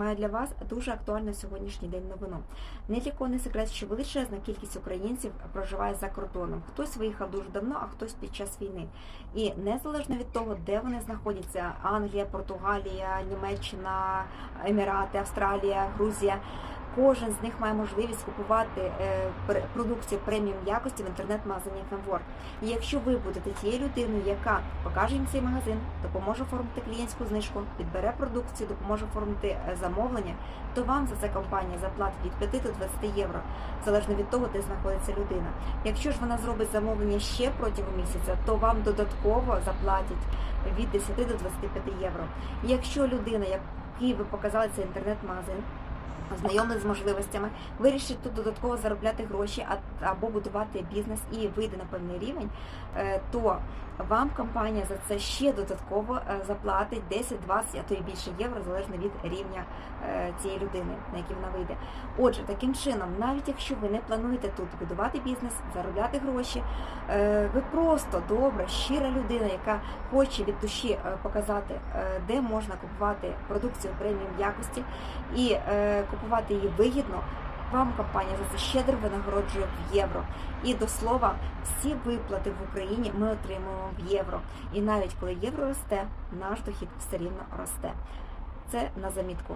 Маю для вас дуже актуальну сьогоднішній день новину. Не для кого не секрет, що величезна кількість українців проживає за кордоном. Хтось виїхав дуже давно, а хтось під час війни. І незалежно від того, де вони знаходяться Англія, Португалія, Німеччина, Емірати, Австралія, Грузія. Кожен з них має можливість купувати е, продукцію преміум якості в інтернет-магазині FMWord. І якщо ви будете тією людиною, яка покаже їм цей магазин, допоможе оформити клієнтську знижку, підбере продукцію, допоможе оформити е, замовлення, то вам за це компанія заплатить від 5 до 20 євро, залежно від того, де знаходиться людина. Якщо ж вона зробить замовлення ще протягом місяця, то вам додатково заплатять від 10 до 25 євро. Якщо людина, якій ви показали цей інтернет-магазин, ознайомлена з можливостями, вирішить тут додатково заробляти гроші або будувати бізнес і вийде на певний рівень, е, то вам компанія за це ще додатково е, заплатить 10, 20, а то й більше євро, залежно від рівня е, цієї людини, на який вона вийде. Отже, таким чином, навіть якщо ви не плануєте тут будувати бізнес, заробляти гроші, е, ви просто добра, щира людина, яка хоче від душі показати, де можна купувати продукцію преміум якості і купувати її вигідно. Вам компанія за це щедро винагороджує в євро. І до слова, всі виплати в Україні ми отримуємо в євро. І навіть коли євро росте, наш дохід все рівно росте. Це на замітку.